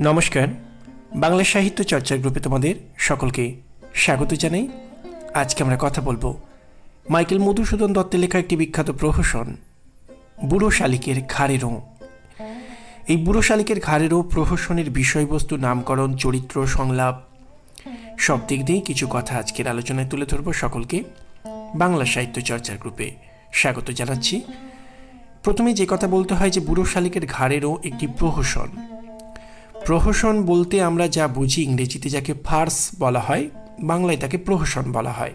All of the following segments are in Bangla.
নমস্কার। বাংলা সাহিত্য চর্চার গ্রুপে তোমাদের সকলকে স্বাগত জানাই। আজকে আমরা কথা বলব মাইকেল মধুসূদন দত্তের লেখা একটি বিখ্যাত প্রহসন, বুড়ো শালিকের ঘাড়েরও। এই বুড়ো শালিকের ঘাড়েরও প্রহসনের বিষয়বস্তু, নামকরণ, চরিত্র, সংলাপ সব দিক দিয়েই কিছু কথা আজকের আলোচনায় তুলে ধরবো সকলকে। বাংলা সাহিত্য চর্চার গ্রুপে স্বাগত জানাচ্ছি। প্রথমে যে কথা বলতে হয় যে বুড়ো শালিকের ঘাড়েরও একটি প্রহসন। প্রহসন বলতে আমরা যা বুঝি ইংরেজিতে যাকে ফার্স বলা হয়, বাংলায় তাকে প্রহসন বলা হয়।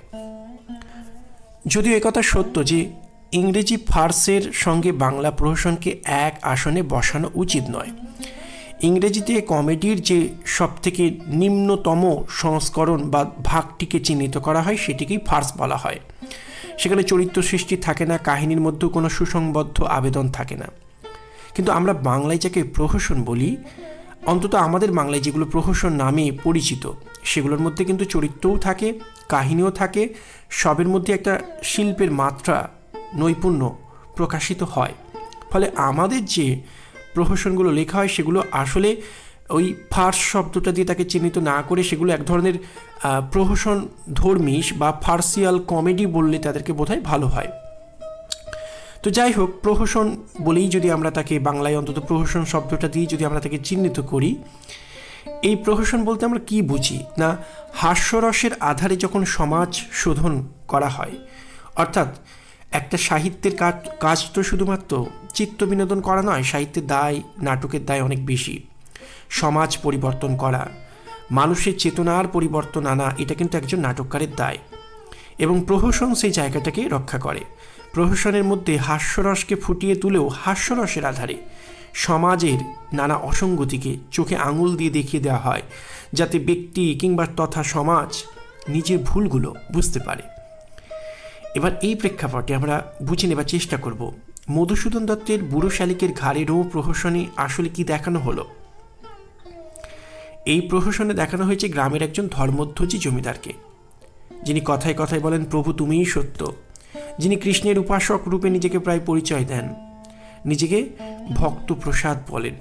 যদিও একথা সত্য যে ইংরেজি ফার্সের সঙ্গে বাংলা প্রহসনকে এক আসনে বসানো উচিত নয়। ইংরেজিতে কমেডির যে সবথেকে নিম্নতম সংস্করণ বা ভাগটিকে চিহ্নিত করা হয়, সেটিকেই ফার্স বলা হয়। সেখানে চরিত্র সৃষ্টি থাকে না, কাহিনীর মধ্যেও কোনো সুসংবদ্ধ আবেদন থাকে না। কিন্তু আমরা বাংলায় যাকে প্রহসন বলি অন্তত আমাদের বাংলায় যেগুলো প্রহসন নামে পরিচিত, সেগুলোর মধ্যে কিন্তু চরিত্রও থাকে, কাহিনীও থাকে, সবের মধ্যে একটা শিল্পের মাত্রা নৈপুণ্য প্রকাশিত হয়। ফলে আমাদের যে প্রহসনগুলো লেখা হয়, সেগুলো আসলে ওই ফার্স শব্দটা দিয়ে তাকে চিহ্নিত না করে সেগুলো এক ধরনের প্রহসন ধর্মীশ বা ফার্সিয়াল কমেডি বললে তাদেরকে বোধহয় ভালো হয়। তো যাই হোক প্রহসন বলেই যদি আমরা তাকে বাংলায় অন্তত প্রহসন শব্দটা দিয়ে যদি আমরা তাকে চিহ্নিত করি, এই প্রহসন বলতে আমরা কি বুঝি? না, হাস্যরসের আধারে যখন সমাজ শোধন করা হয়, অর্থাৎ একটা সাহিত্যের কাজ কাজ তো শুধুমাত্র চিত্ত বিনোদন করা নয়, সাহিত্যের দায়, নাটকের দায় অনেক বেশি। সমাজ পরিবর্তন করা, মানুষের চেতনার পরিবর্তন আনা, এটা কিন্তু একজন নাটককারের দায়। এবং প্রহসন সেই জায়গাটাকে রক্ষা করে। প্রহসনের মধ্যে হাস্যরসকে ফুটিয়ে তুলেও হাস্যরসের আধারে। সমাজের নানা অসঙ্গতিকে চোখে আঙুল দিয়ে দেখিয়ে দেওয়া হয়, যাতে ব্যক্তি কিংবা তথা সমাজ নিজের ভুলগুলো বুঝতে পারে। এবার এই প্রেক্ষাপটে আমরা বুঝে নেবার চেষ্টা করব, মধুসূদন দত্তের বুড়ো শালিকের ঘাড়ে ঘাড়েরও প্রহসনে আসলে কি দেখানো হলো? এই প্রহসনে দেখানো হয়েছে গ্রামের একজন ধর্মধ্বজী জমিদারকে, যিনি কথায় কথায় বলেন, প্রভু তুমিই সত্য। যিনি কৃষ্ণের উপাসক রূপে নিজেকে প্রায় পরিচয় দেন। নিজেকে ভক্ত প্রসাদ বলেন।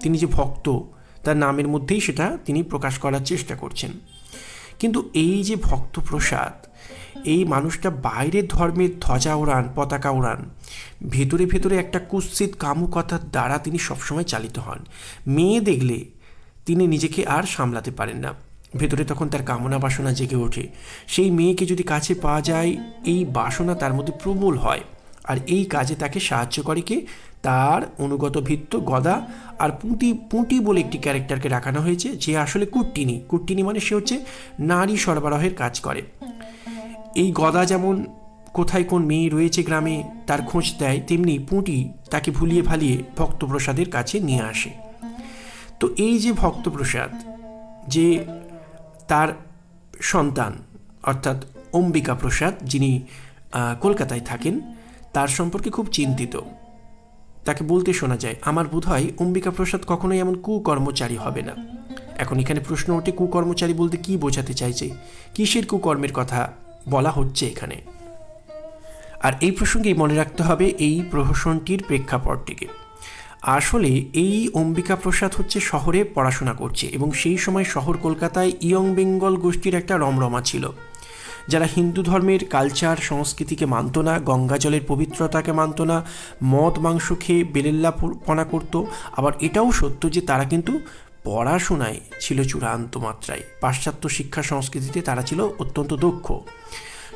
তিনি যে ভক্ত, তার নামের মধ্যেই সেটা তিনি প্রকাশ করার চেষ্টা করছেন। কিন্তু এই যে ভক্ত প্রসাদ এই মানুষটা বাইরের ধর্মের ধ্বজা ওড়ান পতাকা ওড়ান ভেতরে ভেতরে একটা কুৎসিত কামুকতার দ্বারা তিনি সবসময় চালিত হন। মেয়ে দেখলে তিনি নিজেকে আর সামলাতে পারেন না। ভেতরে তখন তার কামনা বাসনা জেগে ওঠে। সেই মেয়েকে যদি কাছে পাওয়া যায়, এই বাসনা তার মধ্যে প্রবল হয় আর এই কাজে তাকে সাহায্য করে কে? তার অনুগত ভিত্ত গদা আর পুঁটি পুঁটি বলে একটি ক্যারেক্টারকে রাখানো হয়েছে, যে আসলে কুট্টিনি। কুট্টিনি মানে সে হচ্ছে নারী সরবরাহের কাজ করে। এই গদা যেমন কোথায় কোন মেয়ে রয়েছে গ্রামে তার খোঁজ দেয়, তেমনি পুঁটি তাকে ভুলিয়ে ভালিয়ে ভক্তপ্রসাদের কাছে নিয়ে আসে। তো এই যে ভক্তপ্রসাদ, যে তার সন্তান, অর্থাৎ অম্বিকা প্রসাদ, যিনি কলকাতায় থাকেন, তার সম্পর্কে খুব চিন্তিত। তাকে বলতে শোনা যায়, আমার বোধ হয় অম্বিকা প্রসাদ কখনোই এমন কুকর্মচারী হবে না। এখন এখানে প্রশ্ন ওঠে, কুকর্মচারী বলতে কি বোঝাতে চাইছে? কিসের কুকর্মের কথা বলা হচ্ছে এখানে? আর এই প্রসঙ্গেই মনে রাখতে হবে, এই প্রহসনটির প্রেক্ষাপটটিকে। আসলে এই অম্বিকা প্রসাদ হচ্ছে শহরে পড়াশোনা করছে এবং সেই সময় শহর কলকাতায় ইয়ং বেঙ্গল গোষ্ঠীর একটা রমরমা ছিল, যারা হিন্দু ধর্মের কালচার, সংস্কৃতিকে মানত না, গঙ্গা জলের পবিত্রতাকে মানত না, মদ, মাংস খেয়ে বেলেল্লাপনা করতো। আবার এটাও সত্য যে তারা কিন্তু পড়াশোনায় ছিল চূড়ান্ত মাত্রায়। পাশ্চাত্য শিক্ষা সংস্কৃতিতে তারা ছিল অত্যন্ত দক্ষ।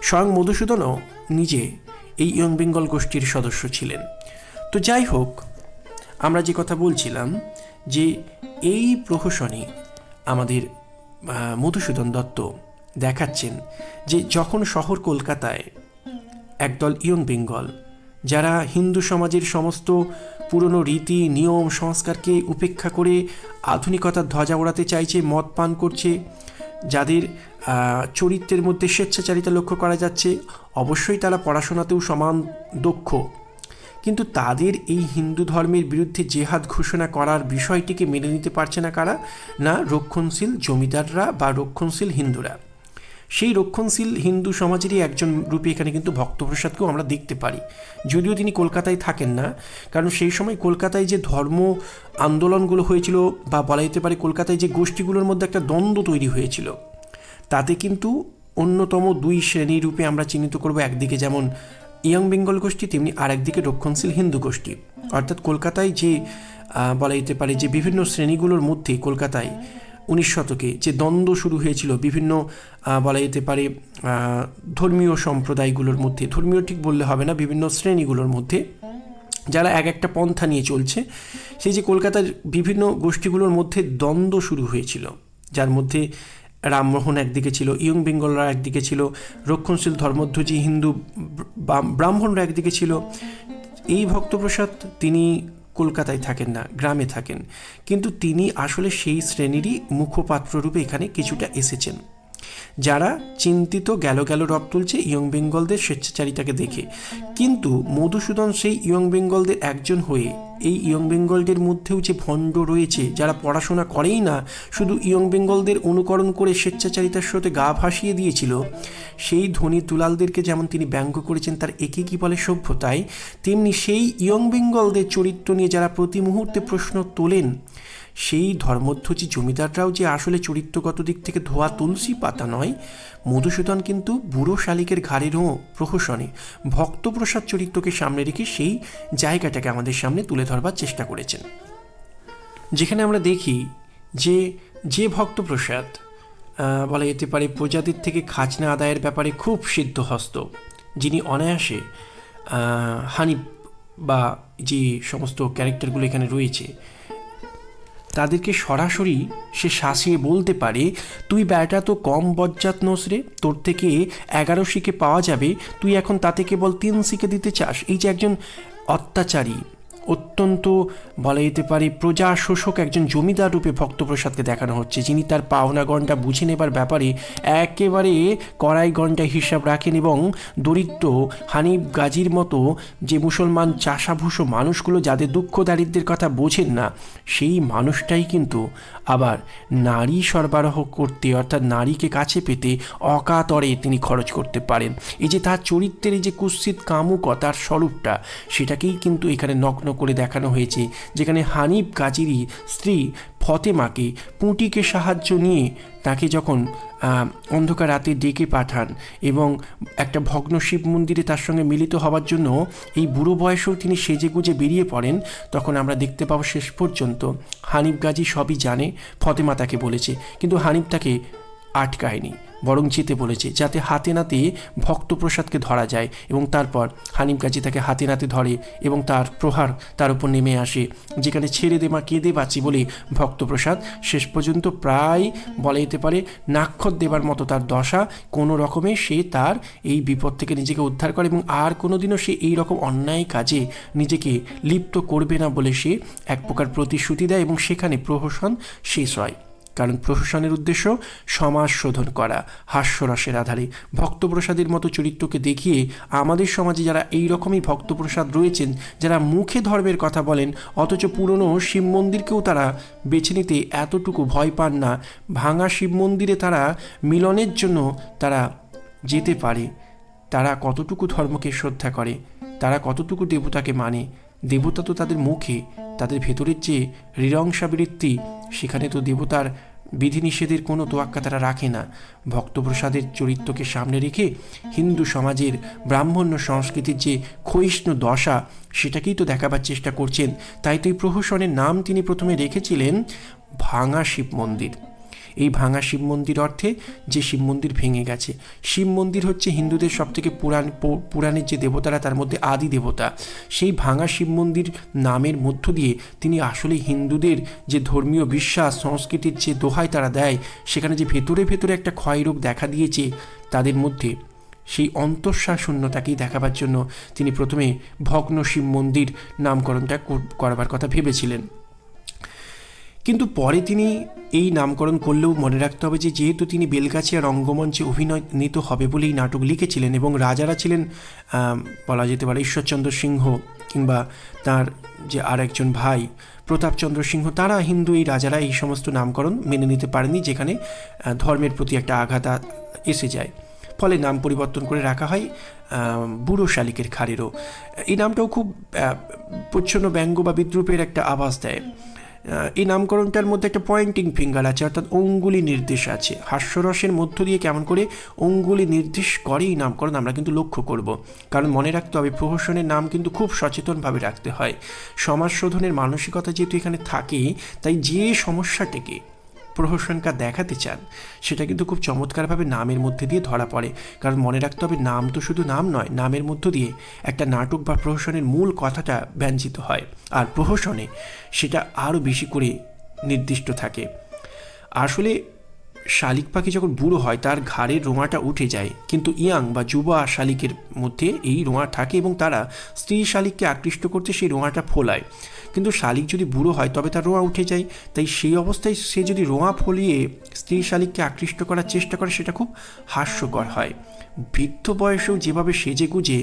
স্বয়ং মধুসূদনও নিজে এই ইয়ং বেঙ্গল গোষ্ঠীর সদস্য ছিলেন। তো যাই হোক আমরা যে কথা বলছিলাম যে এই প্রহসনে আমাদের মধুসূদন দত্ত দেখাচ্ছেন যে যখন শহর কলকাতায় একদল ইয়ং বেঙ্গল, যারা হিন্দু সমাজের সমস্ত পুরনো রীতি, নিয়ম, সংস্কারকে উপেক্ষা করে আধুনিকতার ধ্বজা ওড়াতে চাইছে, মদ পান করছে, যাদের চরিত্রের মধ্যে স্বেচ্ছাচারিতা লক্ষ্য করা যাচ্ছে, অবশ্যই তারা পড়াশোনাতেও সমান দক্ষ। কিন্তু তাদের এই হিন্দু ধর্মের বিরুদ্ধে জেহাদ ঘোষণা করার বিষয়টিকে মেনে নিতে পারছে না কারা? না রক্ষণশীল জমিদাররা বা রক্ষণশীল হিন্দুরা। সেই রক্ষণশীল হিন্দু সমাজেরই একজন রূপে এখানে কিন্তু ভক্তপ্রসাদকেও আমরা দেখতে পারি। যদিও তিনি কলকাতায় থাকেন না, কারণ সেই সময় কলকাতায় যে ধর্ম আন্দোলনগুলো হয়েছিল বা বলা যেতে পারে কলকাতায় যে গোষ্ঠীগুলোর মধ্যে একটা দ্বন্দ্ব তৈরি হয়েছিল, তাতে কিন্তু অন্যতম দুই শ্রেণি রূপে আমরা চিহ্নিত করব একদিকে যেমন ইয়ং বেঙ্গল গোষ্ঠী, তেমনি আর একদিকে রক্ষণশীল হিন্দু গোষ্ঠী। অর্থাৎ কলকাতায় যে বলা যেতে পারে যে বিভিন্ন শ্রেণীগুলোর মধ্যে কলকাতায় উনিশ শতকে যে দ্বন্দ্ব শুরু হয়েছিল, বিভিন্ন বলা যেতে পারে ধর্মীয় সম্প্রদায়গুলোর মধ্যে, ধর্মীয় ঠিক বললে হবে না, বিভিন্ন শ্রেণীগুলোর মধ্যে, যারা এক একটা পন্থা নিয়ে চলছে, সেই যে কলকাতার বিভিন্ন গোষ্ঠীগুলোর মধ্যে দ্বন্দ্ব শুরু হয়েছিল, যার মধ্যে রামমোহন একদিকে ছিল, ইয়ং বেঙ্গলরা একদিকে ছিল, রক্ষণশীল ধর্মধ্বজি হিন্দু ব্রা- ব্রাহ্মণরা একদিকে ছিল। এই ভক্তপ্রসাদ তিনি কলকাতায় থাকেন না, গ্রামে থাকেন। কিন্তু তিনি আসলে সেই শ্রেণীরই মুখপাত্র রূপে এখানে কিছুটা এসেছেন। যারা চিন্তিত গেল গেল রব তুলছে ইয়ং বেঙ্গলদের স্বেচ্ছাচারিতাকে দেখে। কিন্তু মধুসূদন সেই ইয়ং বেঙ্গলদের একজন হয়ে, এই ইয়ং বেঙ্গলদের মধ্যেও যে ভণ্ড রয়েছে, যারা পড়াশোনা করেই না, শুধু ইয়ং বেঙ্গলদের অনুকরণ করে স্বেচ্ছাচারিতার সাথে গা ভাসিয়ে দিয়েছিল, সেই ধনী দুলালদেরকে যেমন তিনি ব্যঙ্গ করেছেন তার একে কি বলে সভ্যতায়, তেমনি সেই ইয়ং বেঙ্গলদের চরিত্র নিয়ে যারা প্রতি মুহূর্তে প্রশ্ন তোলেন সেই ধর্মধ্বজী জমিদাররাও যে আসলে চরিত্রগত দিক থেকে ধোয়া তুলসী পাতা নয়, মধুসূদন কিন্তু বুড়ো শালিকের ঘাড়েরও প্রহসনে ভক্তপ্রসাদ চরিত্রকে সামনে রেখে সেই জায়গাটাকে আমাদের সামনে তুলে ধরবার চেষ্টা করেছেন। যেখানে আমরা দেখি যে যে ভক্তপ্রসাদ বলা যেতে পারে প্রজাতির থেকে খাজনা আদায়ের ব্যাপারে খুব সিদ্ধহস্ত, যিনি অনায়াসে হানিফ বা যে সমস্ত ক্যারেক্টারগুলো এখানে রয়েছে তাদেরকে সরাসরি সে শাসিয়ে বলতে পারে, তুই ব্যাটা তো কম বজ্জাত নসরে তোর থেকে এগারো শিকে পাওয়া যাবে, তুই এখন তাতে কেবল তিন শিকে দিতে চাস। এই যে একজন অত্যাচারী। অত্যন্ত, বলা যেতে পারে প্রজা শোষক একজন জমিদার রূপে ভক্তপ্রসাদকে দেখানো হচ্ছে। যিনি তার পাওনা গণ্ডা বুঝে নেবার ব্যাপারে একেবারে কড়াই গণ্ডায় হিসাব রাখেন এবং দরিদ্র, হানিফ গাজীর মতো যে মুসলমান চাষাভুষো মানুষগুলো যাদের দুঃখ দারিদ্রের কথা বোঝেন না, সেই মানুষটাই কিন্তু আবার নারী সরবরাহ করতে, অর্থাৎ নারীকে কাছে পেতে অকাতরে তিনি খরচ করতে পারেন। এই যে তার চরিত্রের এই যে কুৎসিত কামুকতার স্বরূপটা, সেটাকেই কিন্তু এখানে নগ্ন করে দেখানো হয়েছে, যেখানে হানিফ গাজীরই স্ত্রী ফতেমাকে পুঁটিকে সাহায্য নিয়ে তাকে যখন অন্ধকার রাতে ডেকে পাঠান এবং একটা ভগ্ন শিব মন্দিরে তার সঙ্গে মিলিত হওয়ার জন্য এই বুড়ো বয়সেও তিনি সেজে গুজে বেরিয়ে পড়েন, তখন আমরা দেখতে পাবো শেষ পর্যন্ত হানিফ গাজী সবই জানে, ফতেমা তাকে বলেছে, কিন্তু হানিফ তাকে আটকায়নি। বরং যেতে বলেছে, যাতে হাতে নাতে ভক্তপ্রসাদকে ধরা যায় এবং তারপর হানিফ গাজী তাকে হাতে নাতে ধরে এবং তার প্রহার তার উপর নেমে আসে, যেখানে ছেড়ে দে মা, কেঁদে বাঁচি বলে ভক্তপ্রসাদ শেষ পর্যন্ত প্রায় বলা যেতে পারে নাক্ষর দেবার মতো তার দশা কোনো রকমে সে তার এই বিপদ থেকে নিজেকে উদ্ধার করে এবং আর কোনোদিনও সে এই রকম অন্যায় কাজে নিজেকে লিপ্ত করবে না বলে সে এক প্রকার প্রতিশ্রুতি দেয় এবং সেখানে প্রহসন শেষ হয়। কারণ প্রশাসনের উদ্দেশ্য সমাজ শোধন করা। হাস্যরসের আধারে ভক্তপ্রসাদের মতো চরিত্রকে দেখিয়ে আমাদের সমাজে যারা এই রকমই ভক্তপ্রসাদ রয়েছেন, যারা মুখে ধর্মের কথা বলেন, অথচ পুরনো শিব মন্দিরকেও তারা বেছে নিতে এতটুকু ভয় পান না, ভাঙা শিব মন্দিরে তারা মিলনের জন্য তারা যেতে পারে। তারা কতটুকু ধর্মকে শ্রদ্ধা করে, তারা কতটুকু দেবতাকে মানে দেবতা তো তাদের মুখে, তাদের ভেতরের যে হৃরংসাবৃত্তি সেখানে তো দেবতার বিধিনিষেধের কোনো তোয়াক্কা তারা রাখে না। ভক্তপ্রসাদের চরিত্রকে সামনে রেখে হিন্দু সমাজের ব্রাহ্মণ্য সংস্কৃতির যে ক্ষয়িষ্ণু দশা, সেটাকেই তো দেখাবার চেষ্টা করছেন। তাই তো এই প্রহসনের নাম তিনি প্রথমে রেখেছিলেন ভাঙা শিব মন্দির। এই ভাঙা শিব মন্দির অর্থে যে শিব মন্দির ভেঙে গেছে। শিব মন্দির হচ্ছে হিন্দুদের সবথেকে পুরাণ, পৌ- পুরাণের যে দেবতারা তার মধ্যে আদি দেবতা। সেই ভাঙা শিব মন্দির নামের মধ্য দিয়ে তিনি আসলে হিন্দুদের যে ধর্মীয় বিশ্বাস, সংস্কৃতির যে দোহাই তারা দেয়, সেখানে যে ভেতরে ভেতরে একটা ক্ষয়রোগ দেখা দিয়েছে, তাদের মধ্যে সেই অন্তঃশ্বাস শূন্যতাকেই দেখাবার জন্য তিনি প্রথমে ভগ্ন শিব মন্দির নামকরণটা কর- করবার কথা ভেবেছিলেন। কিন্তু পরে তিনি এই নামকরণ করলেও মনে রাখতে হবে যে, যেহেতু তিনি বেলগাছিয়া রঙ্গমঞ্চে অভিনয়িত হবে বলেই নাটক লিখেছিলেন এবং রাজারা ছিলেন বলা যেতে পারে ঈশ্বরচন্দ্র সিংহ কিংবা তার যে আর একজন ভাই প্রতাপচন্দ্র সিংহ, তারা হিন্দু, এই রাজারা এই সমস্ত নামকরণ মেনে নিতে পারেনি যেখানে ধর্মের প্রতি একটা আঘাত এসে যায়। ফলে নাম পরিবর্তন করে রাখা হয় বুড়ো শালিকের খাড়েরও এই নামটাও খুব প্রচ্ছন্ন ব্যঙ্গ বা বিদ্রুপের একটা আভাস দেয়। এই নামকরণটার মধ্যে একটা পয়েন্টিং ফিঙ্গার আছে, অর্থাৎ অঙ্গুলি নির্দেশ আছে। হাস্যরসের মধ্য দিয়ে কেমন করে অঙ্গুলি নির্দেশ করে এই নামকরণ, আমরা কিন্তু লক্ষ্য করব। কারণ মনে রাখতে হবে, প্রহসনের নাম কিন্তু খুব সচেতনভাবে রাখতে হয়। সমাজ শোধনের মানসিকতা যেহেতু এখানে থাকে তাই যে সমস্যাটিকে প্রহসনকার দেখাতে চান, সেটা কিন্তু খুব চমৎকারভাবে নামের মধ্যে দিয়ে ধরা পড়ে। কারণ মনে রাখতে হবে, নাম তো শুধু নাম নয়, নামের মধ্য দিয়ে একটা নাটক বা প্রহসনের মূল কথাটা ব্যঞ্জিত হয়। আর প্রহসনে সেটা আরও বেশি করে নির্দিষ্ট থাকে। আসলে শালিক পাখি যখন বুড়ো হয়, তার ঘাড়ের রোঁয়াটা উঠে যায়। কিন্তু ইয়াং বা যুবা শালিকের মধ্যে এই রোঁয়া থাকে এবং তারা স্ত্রী শালিককে আকৃষ্ট করতে সেই রোঁয়াটা ফোলায়। কিন্তু শালিক যদি বুড়ো হয়, তবে তার রোঁয়া উঠে যায়। তাই সেই অবস্থায় সে যদি রোঁয়া ফলিয়ে স্ত্রী শালিককে আকৃষ্ট করার চেষ্টা করে, সেটা খুব হাস্যকর হয়। বৃদ্ধ বয়সেও যেভাবে সেজে গুজে,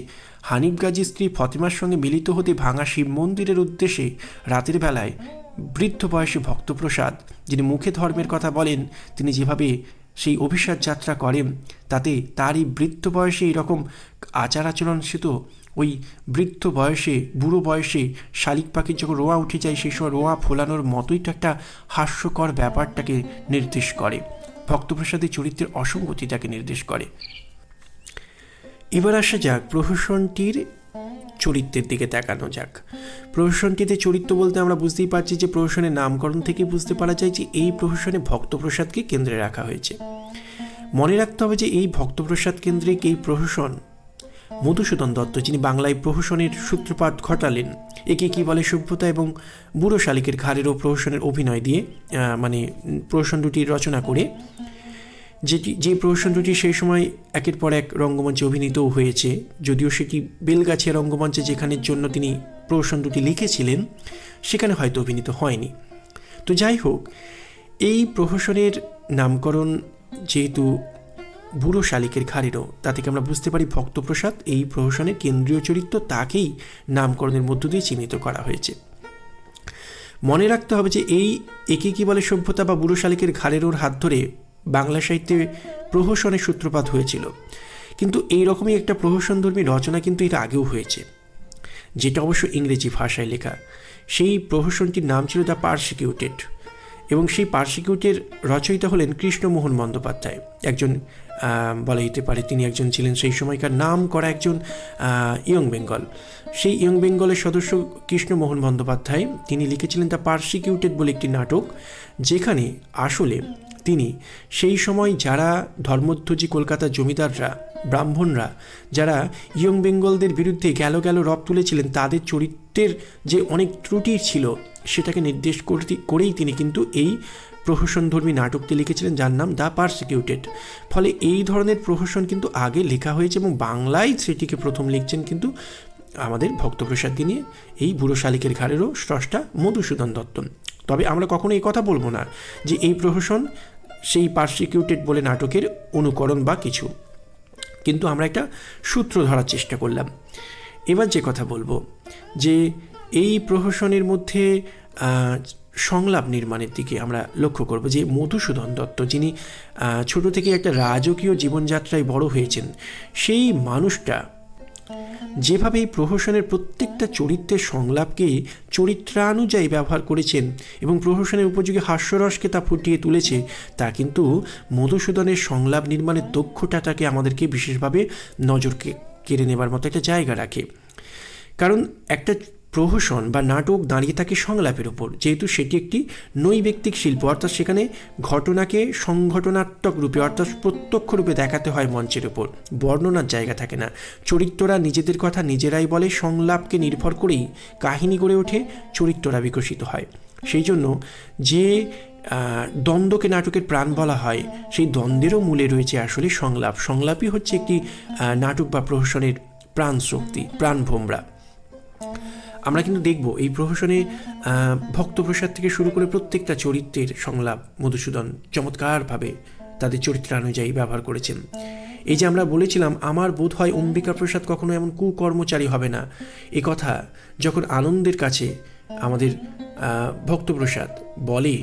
হানিফ গাজীর স্ত্রী ফতিমার সঙ্গে মিলিত হতে ভাঙা শিব মন্দিরের উদ্দেশ্যে রাতের বেলায় বৃদ্ধ বয়সে ভক্তপ্রসাদ, যিনি মুখে ধর্মের কথা বলেন, তিনি যেভাবে সেই অভিশাপ যাত্রা করেন, তাতে তারই বৃদ্ধ বয়সে এরকম আচার আচরণ সে তো ওই বৃদ্ধ বয়সে, বুড়ো বয়সে শালিক পাখির যখন রোয়া উঠে যায়, সেই সময় রোয়া ফোলানোর মতোই তো একটা হাস্যকর ব্যাপারটাকে নির্দেশ করে। ভক্তপ্রসাদের চরিত্রের অসঙ্গতিটাকে নির্দেশ করে। এবার আসা যাক, প্রহসনটির চরিত্রের দিকে তাকানো যাক। প্রহসনটিতে চরিত্র বলতে আমরা বুঝতেই পারছি যে, প্রহসনের নামকরণ থেকে বুঝতে পারা যায় যে, এই প্রহসনে ভক্তপ্রসাদকে কেন্দ্রে রাখা হয়েছে। মনে রাখতে হবে যে, এই ভক্তপ্রসাদ কেন্দ্রিক এই প্রহসন? মধুসূদন দত্ত, যিনি বাংলায় প্রহসনের সূত্রপাত ঘটালেন, একে কি বলে সভ্যতা এবং বুড়ো শালিকের ঘাড়েরও প্রহসনের অভিনয় দিয়ে মানে প্রহসন দুটি রচনা করে, যেটি, যে প্রহসন দুটি সেই সময় একের পর এক রঙ্গমঞ্চে অভিনীতও হয়েছে, যদিও সেটি বেলগাছিয়া রঙ্গমঞ্চে যেখানের জন্য তিনি প্রহসন দুটি লিখেছিলেন, সেখানে হয়তো অভিনীত হয়নি। তো যাই হোক, এই প্রহসনের নামকরণ যেহেতু বুড়ো শালিকের ঘাড়েরও। তা থেকে আমরা বুঝতে পারি ভক্তপ্রসাদ এই প্রহসনের কেন্দ্রীয় চরিত্র তাকেই নামকরণের মধ্য দিয়ে চিহ্নিত করা হয়েছে। মনে রাখতে হবে যে এই একে কি বলে সভ্যতা বা বুড়ো শালিকের ঘাড়েরোর হাত ধরে বাংলা সাহিত্যে প্রহসনের সূত্রপাত হয়েছিল। কিন্তু এই রকমই একটা প্রহসনধর্মী রচনা কিন্তু এর আগেও হয়েছে। যেটা অবশ্য ইংরেজি ভাষায় লেখা। সেই প্রহসনটির নাম ছিল দ্য পারসিকিউটেড। এবং সেই পার্সিকিউটের রচয়িতা হলেন কৃষ্ণমোহন বন্দ্যোপাধ্যায়, একজন বলা যেতে পারে তিনি একজন ছিলেন সেই সময়কার নাম করা একজন ইয়ং বেঙ্গল। সেই ইয়ং বেঙ্গলের সদস্য কৃষ্ণমোহন বন্দ্যোপাধ্যায়, তিনি লিখেছিলেন দ্য পার্সিকিউটেড বলে একটি নাটক, যেখানে আসলে তিনি সেই সময় যারা ধর্মধ্বজী কলকাতার জমিদাররা, ব্রাহ্মণরা, যারা ইয়ং বেঙ্গলদের বিরুদ্ধে গেল গেল রব তুলেছিলেন, তাদের চরিত্রের যে অনেক ত্রুটি ছিল, সেটাকে নির্দেশ করতে, করেই তিনি কিন্তু এই প্রহসনধর্মী নাটকটি লিখেছিলেন যার নাম দ্য পারসিকিউটেড। ফলে এই ধরনের প্রহসন কিন্তু আগে লেখা হয়েছে এবং বাংলায় সেটিকে প্রথম লিখছেন কিন্তু আমাদের ভক্তপ্রসাদকে নিয়ে এই বুড়ো শালিকের ঘাড়েরও স্রষ্টা মধুসূদন দত্ত। তবে আমরা কখনো এই কথা বলব না যে এই প্রহসন সেই পারসিকিউটেড বলে নাটকের অনুকরণ বা কিছু। কিন্তু আমরা একটা সূত্র ধরার চেষ্টা করলাম। এবার যে কথা বলব যে এই প্রহসনের মধ্যে সংলাপ নির্মাণের দিকে আমরা লক্ষ্য করব যে মধুসূদন দত্ত, যিনি ছোট থেকে একটা রাজকীয় জীবনযাত্রায় বড় হয়েছেন, সেই মানুষটা যেভাবে এই প্রহসনের প্রত্যেকটা চরিত্রের সংলাপকে চরিত্রানুযায়ী ব্যবহার করেছেন এবং প্রহসনের উপযোগী হাস্যরসকে তা ফুটিয়ে তুলেছে, তা কিন্তু মধুসূদনের সংলাপ নির্মাণের দক্ষতাটাকে আমাদেরকে বিশেষভাবে নজরকে কেড়ে নেবার মতো একটা জায়গা রাখে। কারণ একটা প্রহসন বা নাটক দাঁড়িয়ে থাকে সংলাপের উপর, যেহেতু সেটি একটি নৈব্যক্তিক শিল্প, অর্থাৎ সেখানে ঘটনাকে সংঘটনাত্মক রূপে, অর্থাৎ প্রত্যক্ষ রূপে দেখাতে হয় মঞ্চের উপর, বর্ণনার জায়গা থাকে না। চরিত্ররা নিজেদের কথা নিজেরাই বলে, সংলাপকে নির্ভর করেই কাহিনী গড়ে ওঠে, চরিত্ররা বিকশিত হয়। সেই জন্য যে দ্বন্দ্বকে নাটকের প্রাণ বলা হয়, সেই দ্বন্দ্বেরও মূলে রয়েছে আসলে সংলাপ। সংলাপই হচ্ছে একটি নাটক বা প্রহসনের প্রাণ শক্তি প্রাণ ভোমরা আমরা কিন্তু দেখব এই প্রহসনে ভক্ত ভক্তপ্রসাদ থেকে শুরু করে প্রত্যেকটা চরিত্রের সংলাপ মধুসূদন চমৎকারভাবে তাদের চরিত্র অনুযায়ী ব্যবহার করেছেন। এই যে আমরা বলেছিলাম, আমার বোধ হয় অম্বিকা প্রসাদ কখনো এমন কুকর্মচারী হবে না। এ কথা যখন আনন্দের কাছে আমাদের ভক্তপ্রসাদ বলে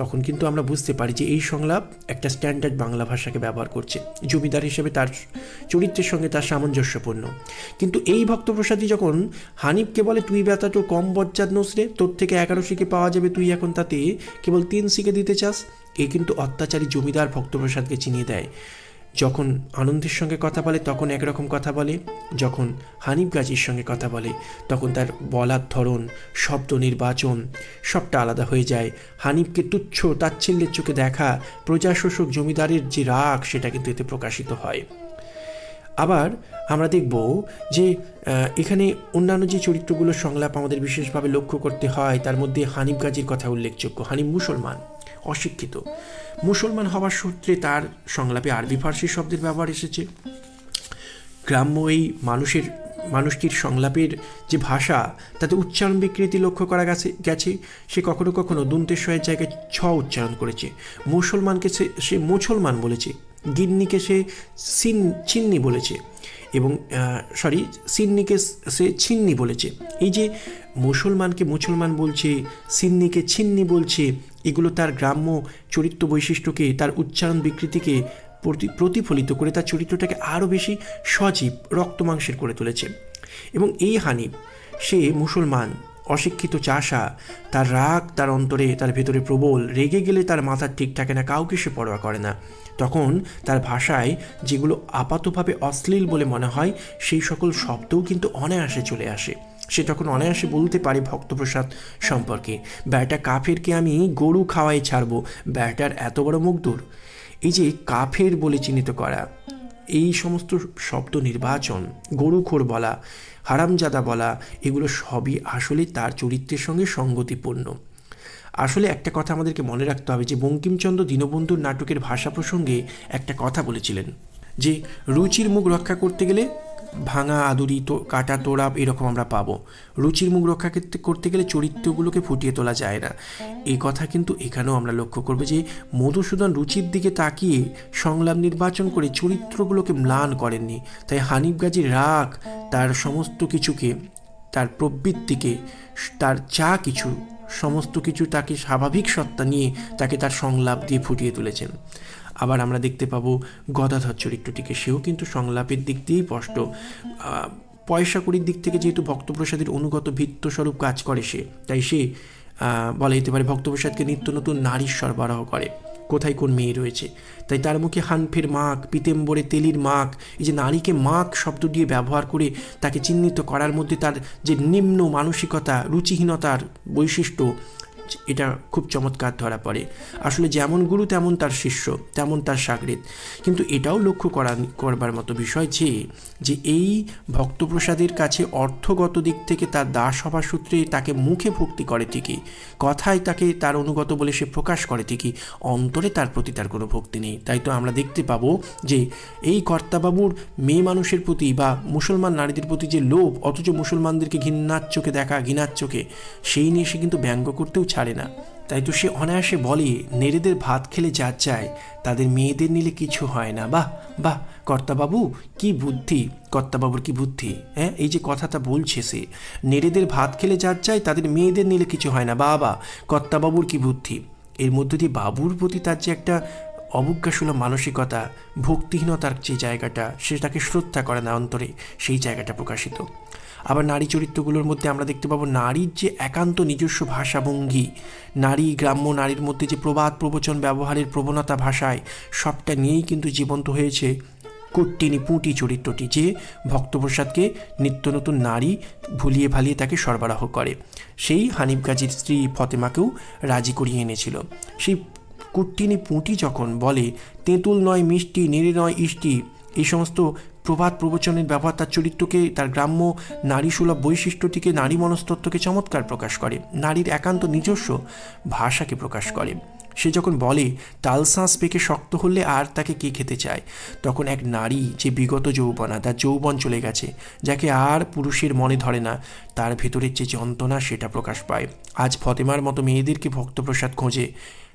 তখন কিন্তু আমরা বুঝতে পারি যে এই সংলাপ একটা স্ট্যান্ডার্ড বাংলা ভাষাকে ব্যবহার করছে। জমিদার হিসেবে তার চরিত্রের সঙ্গে তার সামঞ্জস্যপূর্ণ। কিন্তু এই ভক্তপ্রসাদই যখন হানিফকে বলে, তুই ব্যথা তো কম বজ্জাত নসরে, তোর থেকে এগারো সিকে পাওয়া যাবে, তুই এখন তাতে কেবল তিন সিকে দিতে চাস? এ কিন্তু অত্যাচারী জমিদার ভক্তপ্রসাদকে চিনিয়ে দেয়। যখন আনন্দের সঙ্গে কথা বলে, তখন একরকম কথা বলে। যখন হানিফ গাজীর সঙ্গে কথা বলে, তখন তার বলার ধরন, শব্দ নির্বাচন সবটা আলাদা হয়ে যায়। হানিফকে তুচ্ছ তাচ্ছিল্যের চোখে দেখা প্রজাশোষক জমিদারের যে রাগ, সেটা কিন্তু এতে প্রকাশিত হয়। আবার আমরা দেখব যে এখানে অন্যান্য যে চরিত্রগুলোর সংলাপ আমাদের বিশেষভাবে লক্ষ্য করতে হয়, তার মধ্যে হানিফ গাজীর কথা উল্লেখযোগ্য। হানিফ মুসলমান, অশিক্ষিত। মুসলমান হওয়ার সূত্রে তার সংলাপে আরবি ফার্সি শব্দের ব্যবহার এসেছে। গ্রাম্য এই মানুষের, মানুষটির সংলাপের যে ভাষা, তাতে উচ্চারণ বিকৃতি লক্ষ্য করা গেছে গেছে। সে কখনো কখনো দন্তেশ্বরের জায়গায় ছ উচ্চারণ করেছে। মুসলমানকে সে সে মুসলমান বলেছে। গিন্নিকে সে সিন, চিন্নি বলেছে। এবং সরি সিন্নিকে সে ছিন্নি বলেছে। এই যে মুসলমানকে মুসলমান বলছে, সিন্নিকে ছিন্নি বলছে এগুলো তার গ্রাম্য চরিত্র বৈশিষ্ট্যকে তার উচ্চারণ বিকৃতিকে প্রতি- প্রতিফলিত করে তার চরিত্রটাকে আরও বেশি সজীব রক্তমাংসের করে তুলেছে। এবং এই হানিফ, সে মুসলমান, অশিক্ষিত চাষা, তার রাগ তার অন্তরে তার ভেতরে প্রবল, রেগে গেলে তার মাথার ঠিক থাকে না, কাউকে সে পরোয়া করে না। তখন তার ভাষায় যেগুলো আপাতভাবে অশ্লীল বলে মনে হয়, সেই সকল শব্দও কিন্তু অনায়াসে চলে আসে। সে তখন অনায়াসে বলতে পারে ভক্তপ্রসাদ সম্পর্কে, ব্যাটা কাফেরকে আমি গরু খাওয়াই ছাড়বো, ব্যাটার এত বড় মুখ দূর? এই যে কাফের বলে চিহ্নিত করা, এই সমস্ত শব্দ নির্বাচন, গরুখোর বলা, হারামজাদা বলা, এগুলো সবই আসলে তার চরিত্রের সঙ্গে সঙ্গতিপূর্ণ। আসলে একটা কথা আমাদেরকে মনে রাখতে হবে যে বঙ্কিমচন্দ্র দীনবন্ধুর নাটকের ভাষা প্রসঙ্গে একটা কথা বলেছিলেন যে, রুচির মুখ রক্ষা করতে গেলে ভাঙা, আদুরি, তো, কাটা, তোড়াপ এরকম আমরা পাবো। রুচির মুখ রক্ষা করতে- গেলে চরিত্রগুলোকে ফুটিয়ে তোলা যায় না। এই কথা কিন্তু এখানেও আমরা লক্ষ্য করব যে, মধুসূদন রুচির দিকে তাকিয়ে সংলাপ নির্বাচন করে চরিত্রগুলোকে ম্লান করেননি। তাই হানিফ গাজীর রাগ, তার সমস্ত কিছুকে, তার প্রবৃত্তিকে, তার যা কিছু, সমস্ত কিছু তাকে স্বাভাবিক সত্তা নিয়ে তাকে তার সংলাপ দিয়ে ফুটিয়ে তুলেছেন। আবার আমরা দেখতে পাবো গদাধর চরিত্রটিকে। সেও কিন্তু সংলাপের দিক দিয়েই স্পষ্ট। পয়সা কড়ির দিক থেকে যেহেতু ভক্তপ্রসাদের অনুগত ভিত্তস্বরূপ কাজ করে সে, তাই সে বলা যেতে পারে ভক্তপ্রসাদকে নিত্য নতুন নারীর সরবরাহ করে। কোথায় কোন মেয়ে রয়েছে? তাই তার মুখে হানফের মাখ পিতেম্বরে তেলির মাখ এই যে নারীকে মাখ শব্দ দিয়ে ব্যবহার করে তাকে চিহ্নিত করার মধ্যে তার যে নিম্ন মানসিকতা, রুচিহীনতার বৈশিষ্ট্য এটা খুব চমৎকার ধরা পড়ে। আসলে যেমন গুরু, তেমন তার শিষ্য, তেমন তার সাগরেদ। কিন্তু এটাও লক্ষ্য করা, করবার মতো বিষয় যে যে এই ভক্তপ্রসাদের কাছে অর্থগত দিক থেকে তার দাস হবার সূত্রে তাকে মুখে ভক্তি করে ঠিকই, কথায় তাকে তার অনুগত বলে সে প্রকাশ করে ঠিকই, অন্তরে তার প্রতি তার কোনো ভক্তি নেই। তাই তো আমরা দেখতে পাবো যে, এই কর্তাবাবুর মেয়ে মানুষের প্রতি বা মুসলমান নারীদের প্রতি যে লোভ, অথচ মুসলমানদেরকে ঘৃণার চোখে দেখা, ঘৃণার চোখে, সেই নিয়ে সে কিন্তু ব্যঙ্গ করতেও ছাড়ে না। তাই তো সে অনায়াসে বলে, নেড়েদের ভাত খেলে যা চায়, তাদের মেয়েদের নিলে কিছু হয় না। বাহ বাহ, কর্তাবাবু, কি বুদ্ধি, কর্তাবাবুর কি বুদ্ধি হ্যাঁ? এই যে কথাটা বলছে সে, নেড়েদের ভাত খেলে যা চায়, তাদের মেয়েদের নিলে কিছু হয় না। বাবা কর্তাবাবুর কি বুদ্ধি? এর মধ্যে দিয়ে বাবুর প্রতি তার যে একটা অবজ্ঞাসুলভ মানসিকতা, ভক্তিহীনতার যে জায়গাটা, সেটাকে শ্রদ্ধা করে না অন্তরে, সেই জায়গাটা প্রকাশিত। আবার নারী চরিত্রগুলোর মধ্যে আমরা দেখতে পাবো নারীর যে একান্ত নিজস্ব ভাষাভঙ্গি, নারী গ্রাম্য নারীর মধ্যে যে প্রবাদ প্রবচন ব্যবহারের প্রবণতা ভাষায়, সবটা নিয়েই কিন্তু জীবন্ত হয়েছে কুট্টিনি পুঁটি চরিত্রটি যে ভক্তপ্রসাদকে নিত্য নতুন নারী ভুলিয়ে ভালিয়ে তাকে সরবরাহ করে। সেই হানিফ গাজীর স্ত্রী ফতেমাকেও রাজি করিয়ে এনেছিল। সেই কুট্টিনী পুঁটি যখন বলে, তেঁতুল নয় মিষ্টি, নেড়ে নয় ইষ্টি। এই সমস্ত প্রবাদ প্রবচনের ব্যবহার তার চরিত্রকে, তার গ্রাম্য নারী সুলভ বৈশিষ্ট্যটিকে, নারী মনস্তত্ত্বকে চমৎকার প্রকাশ করে। নারীর একান্ত নিজস্ব ভাষাকে প্রকাশ করে। সে যখন বলে তালসাঁস পেকে শক্ত হলে আর তাকে কে খেতে চায়? তখন এক নারী যে বিগত যৌবনা, তার যৌবন চলে গেছে, যাকে আর পুরুষের মনে ধরে না। তার ভেতরের যে যন্ত্রণা, সেটা প্রকাশ পায়। আজ ফতেমার মতো মেয়েদেরকে ভক্তপ্রসাদ খোঁজে,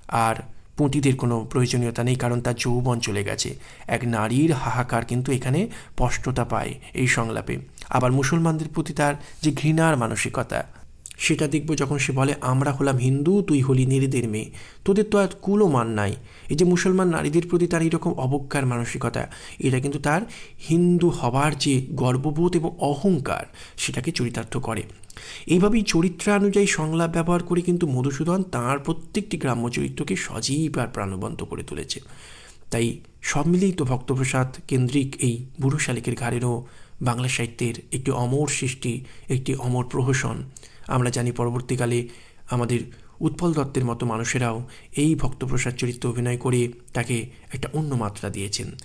আর পুঁটিদের কোনো প্রয়োজনীয়তা নেই, কারণ তার যৌবন চলে গেছে। এক নারীর হাহাকার কিন্তু এখানে স্পষ্টতা পায় এই সংলাপে। আবার মুসলমানদের প্রতি তার যে ঘৃণার মানসিকতা সেটা দেখব যখন সে বলে, আমরা হলাম হিন্দু, তুই হলি নেড়েদের মেয়ে। তোদের তো আর কুলো মান নাই। এই যে মুসলমান নারীদের প্রতি তার এইরকম অবজ্ঞার মানসিকতা, এটা কিন্তু তার হিন্দু হবার যে গর্ববোধ এবং অহংকার, সেটাকে চরিতার্থ করে। এইভাবেই চরিত্রানুযায়ী সংলাপ ব্যবহার করে কিন্তু মধুসূদন তাঁর প্রত্যেকটি গ্রাম্য চরিত্রকে সজীব আর প্রাণবন্ত করে তুলেছে। তাই সব মিলিয়েই তো ভক্তপ্রসাদ কেন্দ্রিক এই বুড়ো শালিকের ঘাড়েরও বাংলা সাহিত্যের একটি অমর সৃষ্টি, একটি অমর প্রহসন। আমরা জানি পরবর্তীকালে আমাদের উৎপল দত্তের মতো মানুষেরাও এই ভক্তপ্রসাদ চরিত্রে অভিনয় করে তাকে একটা অন্য মাত্রা দিয়েছেন।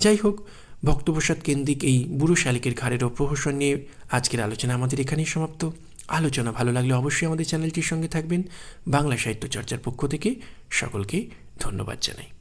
যাই হোক, ভক্তপ্রসাদ কেন্দ্রিক এই বুড়ো শালিকের ঘাড়েরও প্রহসন নিয়ে আজকের আলোচনা আমাদের এখানেই সমাপ্ত। আলোচনা ভালো লাগলে অবশ্যই আমাদের চ্যানেলটির সঙ্গে থাকবেন। বাংলা সাহিত্য চর্চার পক্ষ থেকে সকলকে ধন্যবাদ জানাই।